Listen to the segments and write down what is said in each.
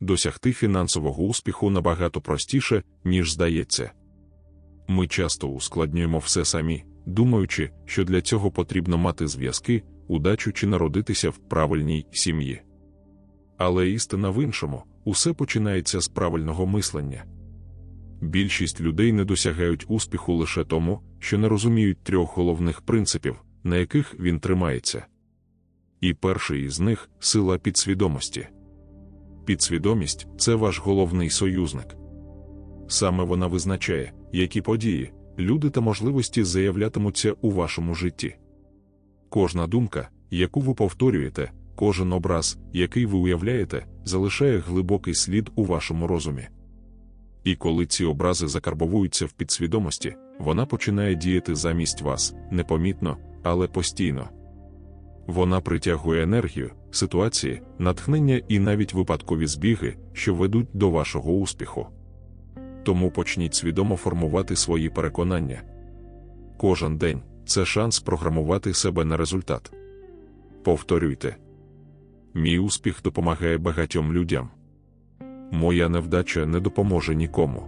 досягти фінансового успіху набагато простіше, ніж здається. Ми часто ускладнюємо все самі, думаючи, що для цього потрібно мати зв'язки, удачу чи народитися в правильній сім'ї. Але істина в іншому усе починається з правильного мислення. Більшість людей не досягають успіху лише тому, що не розуміють трьох головних принципів, на яких він тримається. І перший із них сила підсвідомості. Підсвідомість це ваш головний союзник. Саме вона визначає, які події, люди та можливості заявлятимуться у вашому житті. Кожна думка, яку ви повторюєте, кожен образ, який ви уявляєте, залишає глибокий слід у вашому розумі. І коли ці образи закарбовуються в підсвідомості, вона починає діяти замість вас непомітно, але постійно. Вона притягує енергію, ситуації, натхнення і навіть випадкові збіги, що ведуть до вашого успіху. Тому почніть свідомо формувати свої переконання. Кожен день це шанс програмувати себе на результат. Повторюйте. Мій успіх допомагає багатьом людям. Моя невдача не допоможе нікому.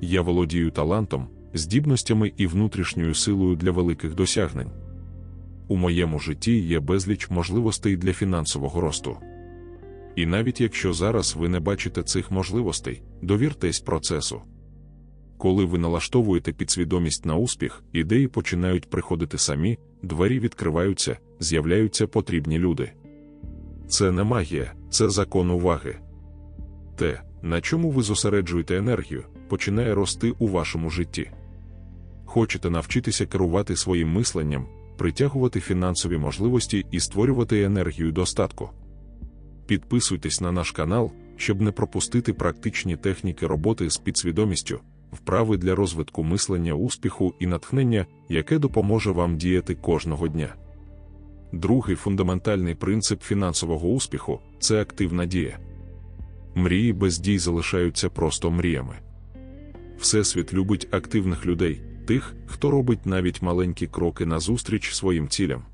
Я володію талантом, здібностями і внутрішньою силою для великих досягнень. У моєму житті є безліч можливостей для фінансового росту. І навіть якщо зараз ви не бачите цих можливостей, довіртесь процесу. Коли ви налаштовуєте підсвідомість на успіх, ідеї починають приходити самі, двері відкриваються, з'являються потрібні люди. Це не магія, це закон уваги. Те, на чому ви зосереджуєте енергію, починає рости у вашому житті. Хочете навчитися керувати своїм мисленням, притягувати фінансові можливості і створювати енергію достатку. Підписуйтесь на наш канал, щоб не пропустити практичні техніки роботи з підсвідомістю, вправи для розвитку мислення успіху і натхнення, яке допоможе вам діяти кожного дня. Другий фундаментальний принцип фінансового успіху це активна дія. Мрії без дій залишаються просто мріями. Всесвіт любить активних людей, тих, хто робить навіть маленькі кроки назустріч своїм цілям.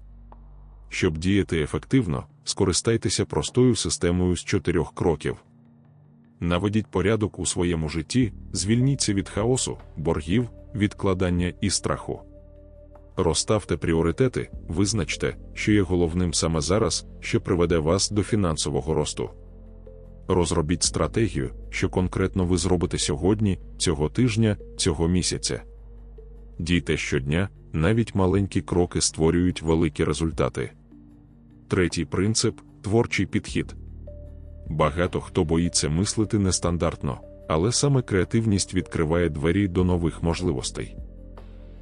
Щоб діяти ефективно, скористайтеся простою системою з чотирьох кроків. Наведіть порядок у своєму житті, звільніться від хаосу, боргів, відкладання і страху. Розставте пріоритети, визначте, що є головним саме зараз, що приведе вас до фінансового росту. Розробіть стратегію, що конкретно ви зробите сьогодні, цього тижня, цього місяця. Дійте щодня, навіть маленькі кроки створюють великі результати. Третій принцип творчий підхід. Багато хто боїться мислити нестандартно, але саме креативність відкриває двері до нових можливостей.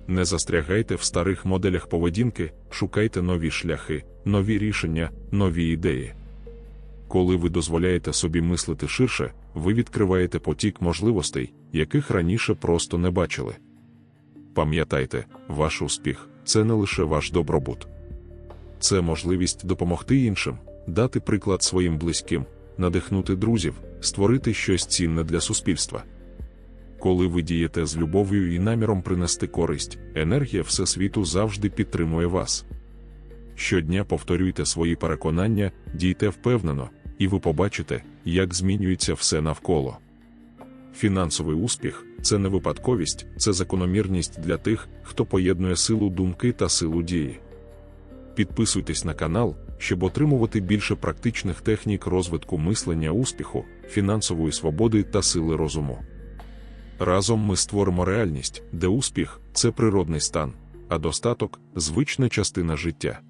Не застрягайте в старих моделях поведінки, шукайте нові шляхи, нові рішення, нові ідеї. Коли ви дозволяєте собі мислити ширше, ви відкриваєте потік можливостей, яких раніше просто не бачили. Пам'ятайте, ваш успіх це не лише ваш добробут, це можливість допомогти іншим, дати приклад своїм близьким, надихнути друзів, створити щось цінне для суспільства. Коли ви дієте з любов'ю і наміром принести користь, енергія Всесвіту завжди підтримує вас. Щодня повторюйте свої переконання, дійте впевнено, і ви побачите, як змінюється все навколо. Фінансовий успіх це не випадковість, це закономірність для тих, хто поєднує силу думки та силу дії. Підписуйтесь на канал, щоб отримувати більше практичних технік розвитку мислення успіху, фінансової свободи та сили розуму. Разом ми створимо реальність, де успіх це природний стан, а достаток звична частина життя.